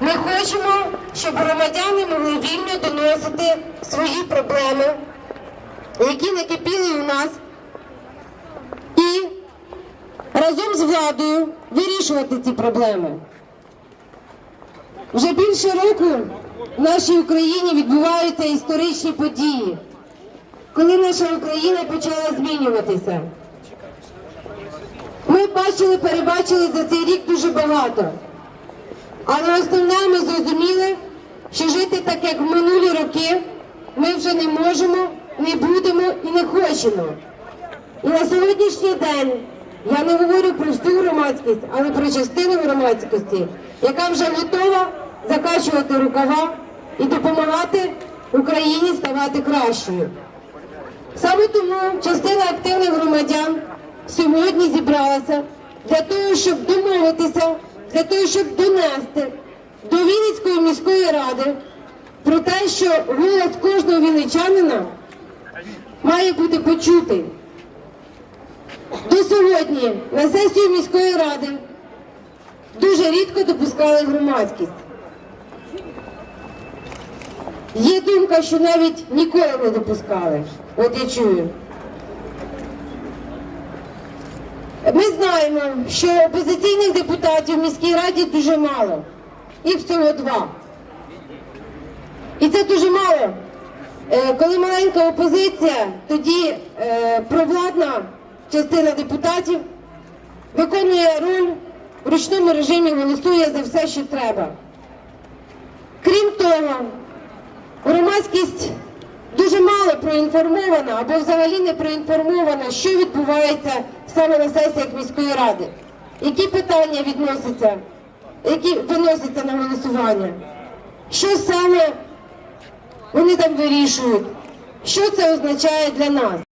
Ми хочемо, щоб громадяни могли вільно доносити свої проблеми, які накипіли у нас, і разом з владою вирішувати ці проблеми. Вже більше року в нашій Україні відбуваються історичні події, коли наша Україна почала змінюватися. Ми бачили, перебачили за цей рік дуже багато. Але основне ми зрозуміли, що жити так, як в минулі роки, ми вже не можемо, не будемо і не хочемо. І на сьогоднішній день я не говорю про всю громадськість, але про частину громадськості, яка вже готова закачувати рукава і допомагати Україні ставати кращою. Саме тому частина активних громадян сьогодні зібралася для того, щоб домовитися, для того, щоб донести до Вінницької міської ради про те, що голос кожного вінничанина має бути почутий. До сьогодні на сесію міської ради дуже рідко допускали громадськість. Є думка, що навіть ніколи не допускали. От я чую. Ми знаємо, що опозиційних депутатів в міській раді дуже мало. Їх всього два. І це дуже мало. Е, Коли маленька опозиція, тоді е, провладна частина депутатів виконує роль в ручному режимі, голосує за все, що треба. Крім того, громадськість дуже мало проінформована або взагалі не проінформована, що відбувається саме на сесіях міської ради, які питання відносяться, які виносяться на голосування, що саме вони там вирішують, що це означає для нас.